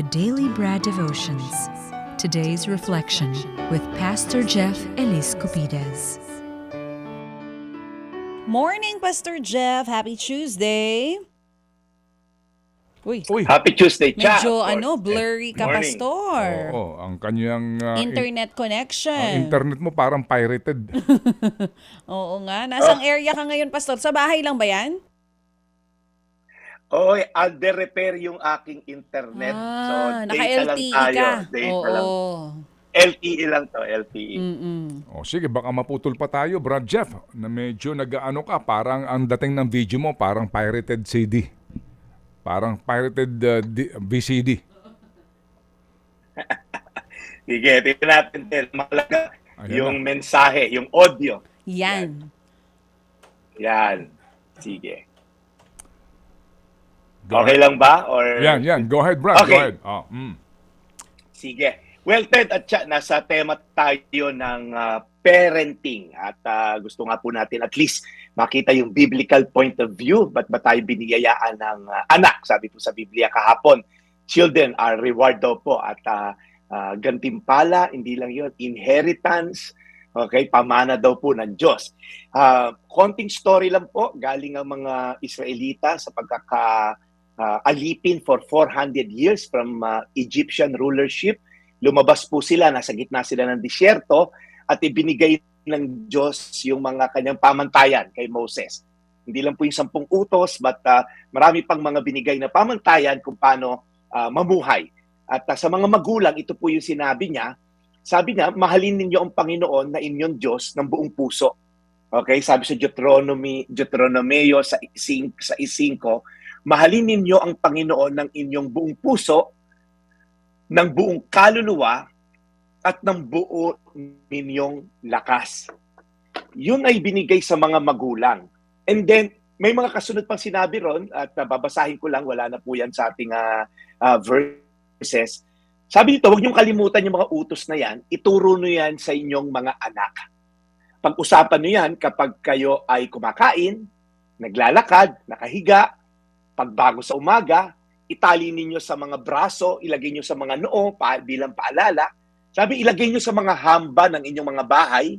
the Daily Bread Devotions. Today's reflection with Pastor Jeff Elise Cupides. Morning, Pastor Jeff. Happy Tuesday. Uy, Uy, Happy Tuesday, Cha. medyo course. ano, blurry ka, Morning. Pastor. oo, ang kanyang in- Internet ang connection. internet mo parang pirated. Oo nga. Nasang area ka ngayon, Pastor? Sa bahay lang ba yan? Oo, under repair yung aking internet. Ah, so, data lang naka-LTE tayo. ka. Data Oo. lang. LTE lang to, LTE. Mm-mm. O sige, baka maputol pa tayo, Brad Jeff, na medyo nag-ano ka, parang ang dating ng video mo, parang pirated CD. Parang pirated ah, di- VCD. Sige, tingnan natin din. Mahalaga Ayan yung mensahe, yung audio. Yan. Yan. Sige. Okay lang ba? Or... Yan, yan. Go ahead, Brad. Go Okay. ahead. Oh, mm. Sige. Well, Ted at Cha, nasa tema tayo ng ah, parenting at ah, gusto nga po natin at least makita yung biblical point of view. Ba't ba tayo biniyayaan ng ah, anak? Sabi po sa Biblia kahapon, children are reward daw po at ah, ah, gantimpala, hindi lang yun, inheritance, okay, pamana daw po ng Diyos. Ah, konting story lang po, galing ang mga Israelita sa pagkaka ah, alipin for 400 years from ah, Egyptian rulership lumabas po sila, nasa gitna sila ng disyerto at ibinigay ng Diyos yung mga kanyang pamantayan kay Moses. Hindi lang po yung sampung utos, but uh, marami pang mga binigay na pamantayan kung paano uh, mamuhay. At uh, sa mga magulang, ito po yung sinabi niya. Sabi niya, mahalin ninyo ang Panginoon na inyong Diyos ng buong puso. Okay, sabi sa Deuteronomy, Deuteronomeo sa 5, sa 5, mahalin ninyo ang Panginoon ng inyong buong puso, ng buong kaluluwa at ng buo ninyong lakas. Yun ay binigay sa mga magulang. And then, may mga kasunod pang sinabi ron at babasahin ko lang, wala na po yan sa ating uh, uh, verses. Sabi dito, huwag niyong kalimutan yung mga utos na yan, ituro niyo yan sa inyong mga anak. Pag-usapan niyo yan kapag kayo ay kumakain, naglalakad, nakahiga, pagbago sa umaga, itali ninyo sa mga braso, ilagay nyo sa mga noo pa, bilang paalala. Sabi, ilagay nyo sa mga hamba ng inyong mga bahay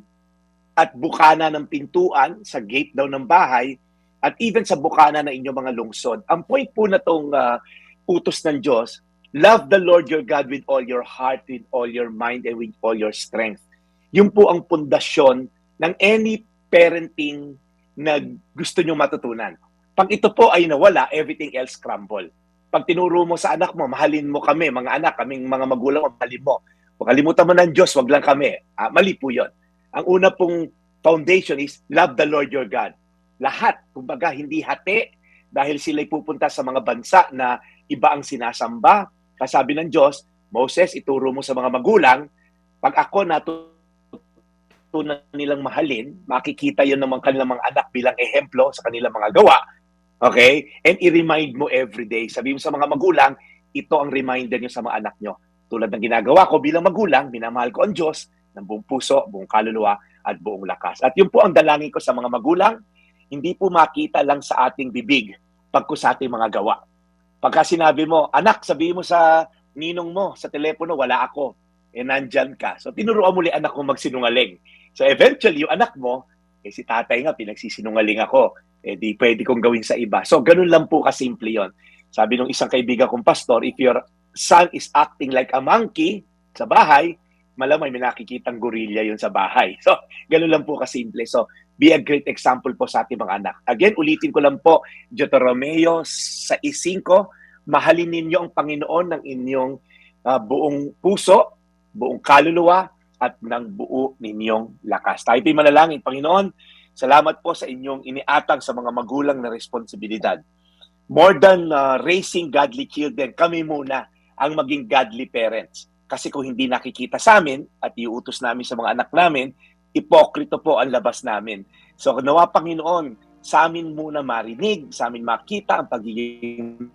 at bukana ng pintuan sa gate daw ng bahay at even sa bukana ng inyong mga lungsod. Ang point po na tong uh, utos ng Diyos, love the Lord your God with all your heart, with all your mind, and with all your strength. Yun po ang pundasyon ng any parenting na gusto nyo matutunan. Pag ito po ay nawala, everything else crumble pag tinuro mo sa anak mo, mahalin mo kami, mga anak, kaming mga magulang, mahalin mo. Kung kalimutan mo ng Diyos, wag lang kami. Ah, mali po yun. Ang una pong foundation is love the Lord your God. Lahat, kumbaga, hindi hati dahil sila'y pupunta sa mga bansa na iba ang sinasamba. Kasabi ng Diyos, Moses, ituro mo sa mga magulang, pag ako natutunan nilang mahalin, makikita yun ng mga kanilang mga anak bilang ehemplo sa kanilang mga gawa, Okay? And i-remind mo every day. Sabi mo sa mga magulang, ito ang reminder nyo sa mga anak nyo. Tulad ng ginagawa ko bilang magulang, minamahal ko ang Diyos ng buong puso, buong kaluluwa, at buong lakas. At yun po ang dalangin ko sa mga magulang, hindi po makita lang sa ating bibig, pagko sa ating mga gawa. Pagka sinabi mo, anak, sabi mo sa ninong mo, sa telepono, wala ako. Eh, nandyan ka. So, tinuruan muli anak ko magsinungaling. So, eventually, yung anak mo, eh, si tatay nga, pinagsisinungaling ako eh di pwede kong gawin sa iba. So, ganun lang po kasimple yon. Sabi nung isang kaibigan kong pastor, if your son is acting like a monkey sa bahay, malamang may nakikitang gorilla yon sa bahay. So, ganun lang po kasimple. So, be a great example po sa ating mga anak. Again, ulitin ko lang po, Deuteronomeo sa 5, mahalin ninyo ang Panginoon ng inyong uh, buong puso, buong kaluluwa, at ng buo ninyong lakas. Tayo po'y manalangin, Panginoon, Salamat po sa inyong iniatang sa mga magulang na responsibilidad. More than uh, raising godly children, kami muna ang maging godly parents. Kasi kung hindi nakikita sa amin at iuutos namin sa mga anak namin, ipokrito po ang labas namin. So nawa Panginoon, sa amin muna marinig, sa amin makita ang pagiging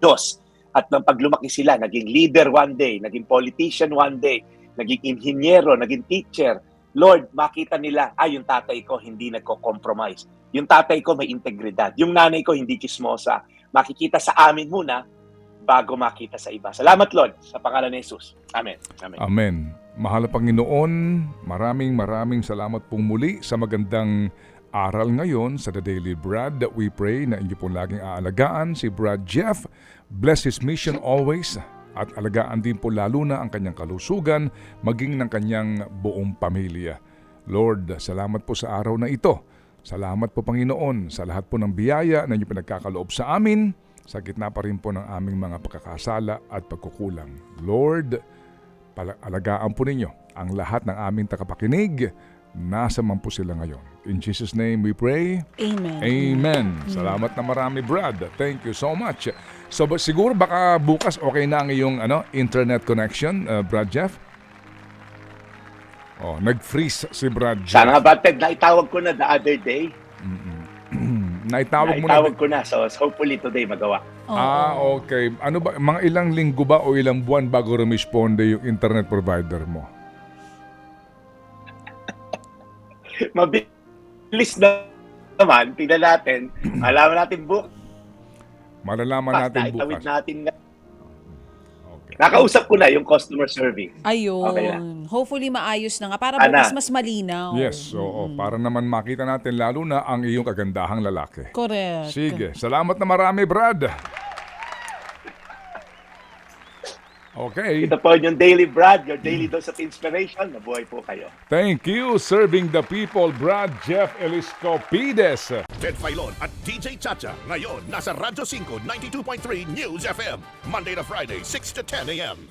Diyos. At nang paglumaki sila, naging leader one day, naging politician one day, naging inhinyero, naging teacher, Lord, makita nila, ay, yung tatay ko hindi nagko-compromise. Yung tatay ko may integridad. Yung nanay ko hindi chismosa. Makikita sa amin muna bago makita sa iba. Salamat Lord sa pangalan ni Jesus. Amen. Amen. Amen. Mahal Panginoon, maraming maraming salamat pong muli sa magandang aral ngayon sa The Daily Brad that we pray na inyo pong laging aalagaan si Brad Jeff. Bless his mission always at alagaan din po lalo na ang kanyang kalusugan maging ng kanyang buong pamilya. Lord, salamat po sa araw na ito. Salamat po Panginoon sa lahat po ng biyaya na inyo pinagkakaloob sa amin sa gitna pa rin po ng aming mga pagkakasala at pagkukulang. Lord, alagaan po ninyo ang lahat ng aming takapakinig. Nasa man po sila ngayon. In Jesus' name we pray. Amen. Amen. Salamat na marami, Brad. Thank you so much. So siguro baka bukas okay na ang iyong ano, internet connection, uh, Brad Jeff? Oh, nag-freeze si Brad Jeff. Sana ba, Ted, naitawag ko na the other day. Naitawag mo na. Naitawag ko na. So hopefully today magawa. Oo. Ah, okay. Ano ba, mga ilang linggo ba o ilang buwan bago rumisponde yung internet provider mo? Mabilis na naman. Tingnan natin. Alaman natin bukas. Malalaman natin Naitawid bukas. natin. na- Okay. Nakausap ko na yung customer serving. Ayun. Okay na. Hopefully maayos na nga para Ana. bukas mas malinaw. Yes, oo. Para naman makita natin lalo na ang iyong kagandahang lalaki. Correct. Sige, salamat na marami, Brad. Okay. Ito po yung Daily Brad, your daily dose of inspiration. Nabuhay po kayo. Thank you, serving the people, Brad Jeff Eliscopides. Ted Filon at DJ Chacha. Ngayon, nasa Radyo 5, 92.3 News FM. Monday to Friday, 6 to 10 a.m.